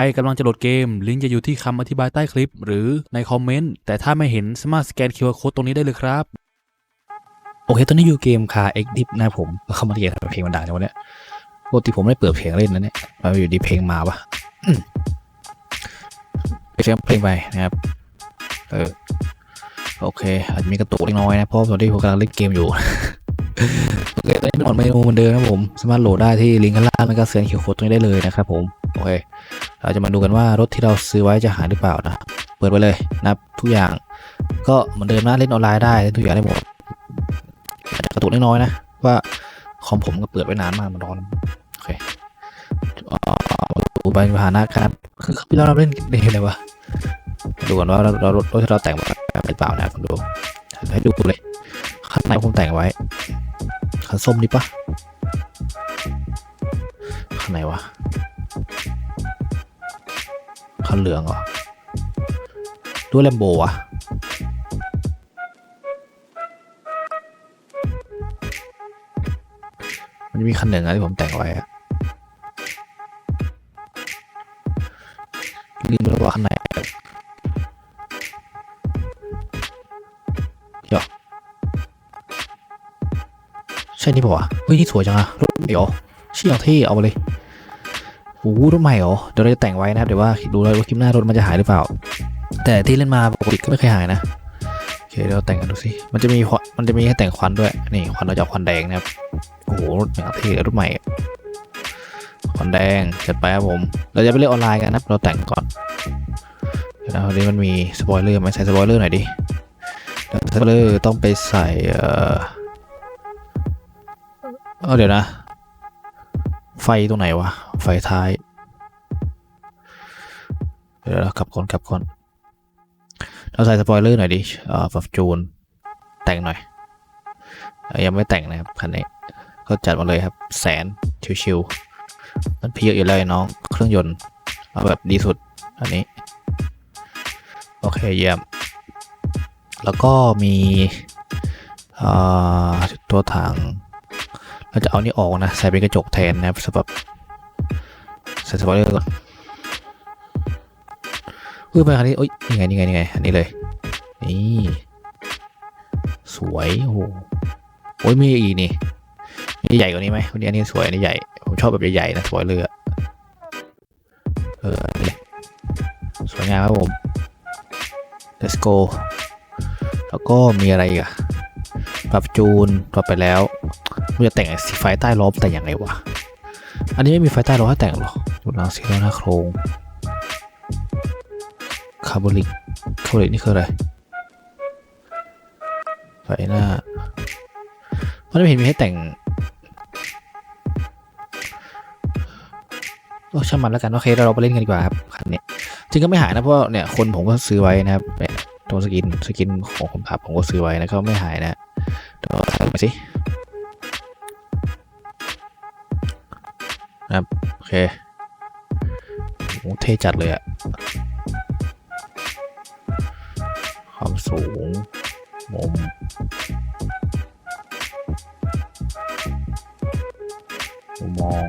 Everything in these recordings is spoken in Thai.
รกำลังจะโหลดเกม ลิงก์จะอยู่ที่คำอธิบายใต้คลิป หรือในคอมเมนต์ แต่ถ้าไม่เห็นสามารถสแกน QR Code ตรงนี้ได้เลยครับ โอเค ตอนนี้อยู่เกมคาเอ็กดิฟนะผมเข้ามาเรียนเพลงมันดังจังวะเนี่ยปกติผมไม่เปิดเพลงเล่นนะเนี่ยมาอยู่ดีเพลงมาปะไปเสียงเพลงไปนะครับ เออ โอเค อาจจะมีกระตุกเล็กน้อยนะ เพราะตอนที่ผมกำลังเล่นเกมอยู่โอเคตอนนี้เป็นออนเมนูเหมือนเดิมนะผม สามารถโหลดได้ที่ลิงก์ข้างล่างแล้วก็เซ็นคิวโค้ดตรงนี้ได้เลยนะครับผม โอเค เราจะมาดูกันว่ารถที่เราซื้อไว้จะหายหรือเปล่านะ เปิดไปเลยนะครับทุกอย่าง ก็เหมือนเดิมนะเล่นออนไลน์ได้เล่นทุกอย่างได้หมดอาจจะกระตุกเล็กน้อยนะว่าคอมผมก็เปิดไว้นานมากมันร้อนโอเคอ่าดูไปพาหนะครับคือพี่เราเล่นเล่นอะไรวะดูก่อนว่าเราเรารถที่เราแต่งมาแบบหรือเปล่านะผมดูให้ดูเลยข้างในผมแต่งไว้คันส้มนี่ปะข้างในวะ คันเหลืองเหรอด้วยแลมโบวะมันจะมีคันหนึ่งอะที่ผมแต่งไว้อะลืมไปแล้วว่าข้างในเดี๋ยวใช่นี่ป่าวะเฮ้ยนี่สวยจังอะรถเดี๋ยวเชี่ยเท่เอาไปเลย โอ้โหรถใหม่เหรอเดี๋ยวเราจะแต่งไว้นะครับเดี๋ยวว่าดูเลยว่าคลิปหน้ารถมันจะหายหรือเปล่า แต่ที่เล่นมาปกติก็ไม่เคยหายนะโอเคเดี๋ยวเราแต่งกันดูสิมันจะมีมันจะมีให้แต่งควันด้วยนี่ควันเราจะควันแดงนะครับโอ้โหรถอย่างเท่รถใหม่ควันแดงจัดไปครับผม เราจะไปเล่นออนไลน์กันนะครับเราแต่งก่อนเดี๋ยวนะวันนี้มันมีสปอยเลอร์ไหมใส่สปอยเลอร์หน่อยดิสปอยเลอร์ต้องไปใส่เอ่อเออเดี๋ยวนะ ไฟตรงไหนวะ ไฟท้าย เดี๋ยวเรากลับก่อนกลับก่อนเราใส่สปอยเลอร์หน่อยดิเอ่อปรับจูน แต่งหน่อย ยังไม่แต่งนะครับคันนี้ก็จัดมาเลยครับ แสนชิวๆมันเพียอยู่เลยน้อง เครื่องยนต์ เอาแบบดีสุด อันนี้ โอเคเยี่ยม แล้วก็มีตัวถังเราจะเอานี่ออกนะ ใส่เป็นกระจกแทนนะครับสำหรับ ใส่สปอยเลอร์ก่อนเฮ้ยไปคันนี้โอ้ยนี่ไงนี่ไงนี่ไง อันนี้เลย นี่ สวยโอ้โหโอ้ยมีอีกนี่มีใหญ่กว่านี้ไหมวันนี้อันนี้สวยอันนี้ใหญ่ ผมชอบแบบใหญ่ๆนะสปอยเลอร์อะเออนนี้เลยสวยงามครับผม let's go แล้วก็มีอะไรอีกอะปรับจูนปรับไปแล้วมันจะแต่งสีไฟใต้ล้อมแต่งยังไงวะ อันนี้ไม่มีไฟใต้ล้อให้แต่งหรอดูหลังสีล้อหน้าโครงคาร์บอลิกคาร์บอลิกนี่คืออะไรไฟหน้ามันไม่เห็นมีให้แต่งโอ้ช่างมันแล้วกัน โอเค เราไปเล่นกันดีกว่าครับคันนี้จริงก็ไม่หายนะเพราะเนี่ยคนผมก็ซื้อไว้นะครับเนี่ยตัวสกินสกินของคนขับผมก็ซื้อไว้นะก็ไม่หายนะเดี๋ยวใส่มาสิ นะครับโอเคโอ้เท่จัดเลยอะความสูงมุมมุมมอง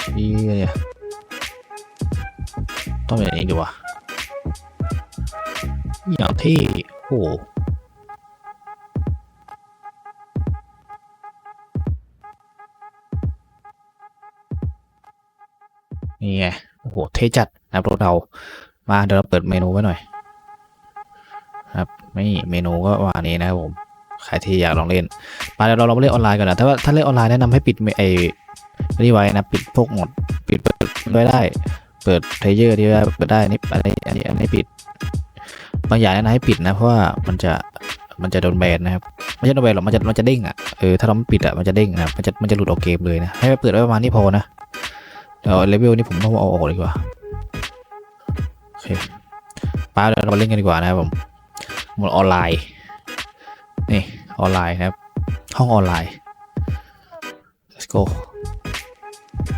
ชี้เชี่ยต้องเป็นอย่างนี้ดีวะอย่างเท่โอ้ นี่ไง โอ้โห เท่จัดนะครับรถเรา มาเดี๋ยวเราเปิดเมนูไว้หน่อย ครับไม่เมนูก็วางนี้นะครับผม ใครที่อยากลองเล่น มาเดี๋ยวเราลองเล่นออนไลน์กันนะแต่ว่าถ้าเล่นออนไลน์แนะนำให้ปิดไอ้นี่ไว้นะ ปิดพวกหมด ปิดเปิดไว้ได้ เปิดเทเยอร์ที่ว่าเปิดได้นี่อันนี้อันนี้อันนี้ปิด บางอย่างแนะนำให้ปิดนะ เพราะว่ามันจะมันจะโดนแบนนะครับไม่ใช่โดนแบนหรอกมันจะมันจะเด้งอะเออถ้าเราไม่ปิดอะมันจะเด้งนะมันจะมันจะหลุดออกเกมเลยนะให้เปิดไว้ประมาณนี้พอนะ เดี๋ยวเลเวลนี้ผมต้องเอาออกดีกว่าโอเคป้าเดี๋ยวเราเล่นกันดีกว่านะครับผมหมดออนไลน์นี่ออนไลน์นะครับ ห้องออนไลน์ let's go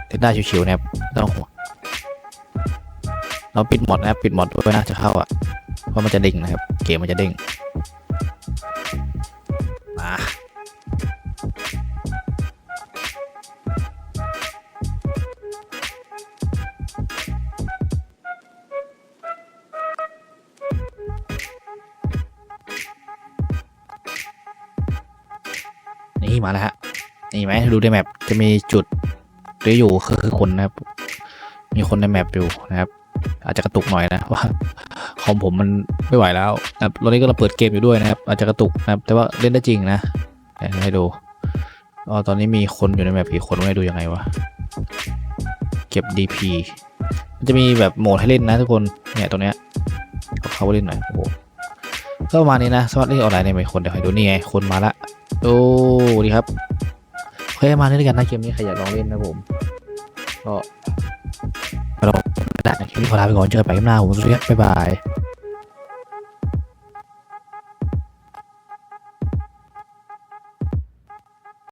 เล่นได้ชิวๆนะครับต้องห่วงเราปิดหมดนะครับปิดหมดไว้นะจะเข้าอะเพราะมันจะเด้งนะครับ เกมมันจะเด้ง นี่มาแล้วฮะนี่ไหมดูในแมปจะมีจุดหรืออยู่คือคือคนนะครับ มีคนในแมปอยู่นะครับ อาจจะกระตุกหน่อยนะว่าคอมผมมันไม่ไหวแล้วนะครับตอนนี้ก็เราเปิดเกมอยู่ด้วยนะครับ อาจจะกระตุกนะครับ แต่ว่าเล่นได้จริงนะให้ดูอ๋อตอนนี้มีคนอยู่ในแมปกี่คนไม่ดูยังไงวะเก็บ DP มันจะมีแบบโหมดให้เล่นนะทุกคนเนี่ยตรงเนี้ยเข้าไปเล่นหน่อยโอ้โหก็ประมาณนี้นะสมัครเล่นออนไลน์ในไมคนเดี๋ยวให้ดูนี่ไงคนมาละ โอ้ดีครับโอเคมาเล่นด้วยกันนะเกมนี้ใครอยากลองเล่นนะผมก็เราได้คลิปนี้ขอลาไปก่อนเจอกันใหม่คลิปหน้าผมสุดท้ายบ๊ายบาย